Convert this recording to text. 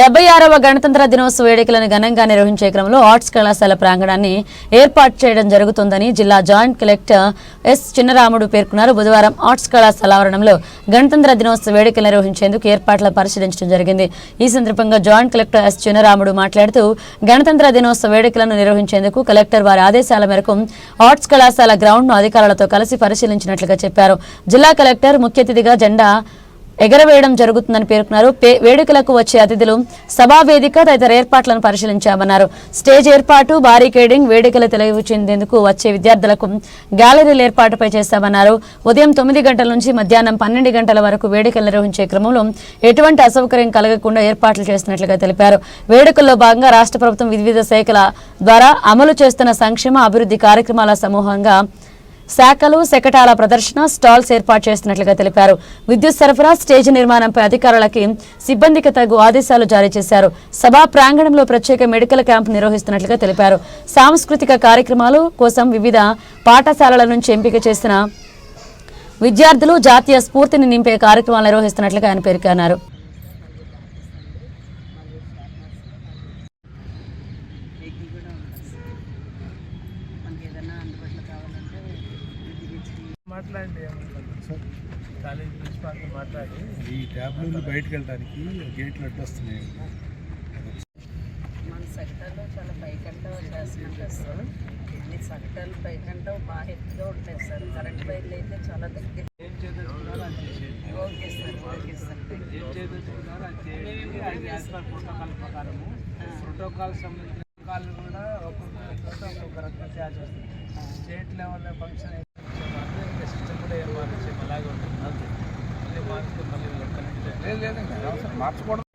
డెబ్బై ఆరవ గణతంత్ర దినోత్సవ వేడుకలను ఘనంగా నిర్వహించే క్రమంలో ఆర్ట్స్ కళాశాల ప్రాంగణాన్ని ఏర్పాటు చేయడం జరుగుతుందని జిల్లా జాయింట్ కలెక్టర్ ఎస్ చిన్నరాముడు పేర్కొన్నారు. బుధవారం ఆర్ట్స్ కళాశాల ఆవరణంలో గణతంత్ర దినోత్సవ వేడుకలు నిర్వహించేందుకు ఏర్పాట్లను పరిశీలించడం జరిగింది. ఈ సందర్భంగా జాయింట్ కలెక్టర్ ఎస్ చిన్నరాముడు మాట్లాడుతూ గణతంత్ర దినోత్సవ వేడుకలను నిర్వహించేందుకు కలెక్టర్ వారి ఆదేశాల మేరకు ఆర్ట్స్ కళాశాల గ్రౌండ్ను అధికారులతో కలిసి పరిశీలించినట్లుగా చెప్పారు. జిల్లా కలెక్టర్ ముఖ్య అతిథిగా జెండా ఎగరవేయడం జరుగుతుందని పేర్కొన్నారు. పే- వేడుకలకు వచ్చే అతిథులు సభా వేదిక తదితర ఏర్పాట్లను పరిశీలించామన్నారు. స్టేజ్ ఏర్పాటు బారికేడింగ్ వేడుకలు తెలివి చెందేందుకు వచ్చే విద్యార్థులకు గ్యాలరీల ఏర్పాటుపై చేస్తామన్నారు. ఉదయం తొమ్మిది గంటల నుంచి మధ్యాహ్నం పన్నెండు గంటల వరకు వేడుకలు నిర్వహించే క్రమంలో ఎటువంటి అసౌకర్యం కలగకుండా ఏర్పాట్లు చేస్తున్నట్లుగా తెలిపారు. వేడుకల్లో భాగంగా రాష్ట్ర ప్రభుత్వం వివిధ శాఖల ద్వారా అమలు చేస్తున్న సంక్షేమ అభివృద్ధి కార్యక్రమాల సమూహంగా శాఖలు శకటాల ప్రదర్శన స్టాల్స్ ఏర్పాటు చేస్తున్నట్లుగా తెలిపారు. విద్యుత్ సరఫరా స్టేజ్ నిర్మాణంపై అధికారులకి సిబ్బందికి తగు ఆదేశాలు జారీ చేశారు. సభా ప్రాంగణంలో ప్రత్యేక మెడికల్ క్యాంప్ నిర్వహిస్తున్నట్లుగా తెలిపారు. సాంస్కృతిక కార్యక్రమాలు కోసం వివిధ పాఠశాలల నుంచి ఎంపిక చేసిన విద్యార్థులు జాతీయ స్ఫూర్తిని నింపే కార్యక్రమాలు నిర్వహిస్తున్నట్లుగా ఆయన పేర్కొన్నారు. మనకి ఏదైనా అందుబాటులో కావాలంటే మాట్లాడండి సార్. కాలేజ్ ప్రిన్సిపాల్తో మాట్లాడి. ఈ ట్యాబ్ నుండి బయటకు వెళ్ళడానికి గేట్లు అడ్డు వస్తున్నాయి మన సగటాల్లో చాలా పైకంట చేస్తున్నాం కదా సార్ ఈ సగటాలు పైకంట బాగా ఎత్తుగా ఉంటాయి సార్. కరెంట్ వైర్లు అయితే చాలా దగ్గర. ఏం చేయండి ఓకే సార్ ఓకే సార్. ఏం పర్ ప్రోటోకాల్ ప్రకారము ప్రోటోకాల్ సంబంధించిన ప్రోటోకాల్ కూడా ఒక్కొక్క ఒక్కొక్క రకంగా తయారు చేస్తారు స్టేట్ లెవెల్లో ఫంక్షన్ కూడా ఏం మార్చే అలాగే ఉంటుంది మళ్ళీ మార్చుకొని మళ్ళీ లేదు మార్చకూడదు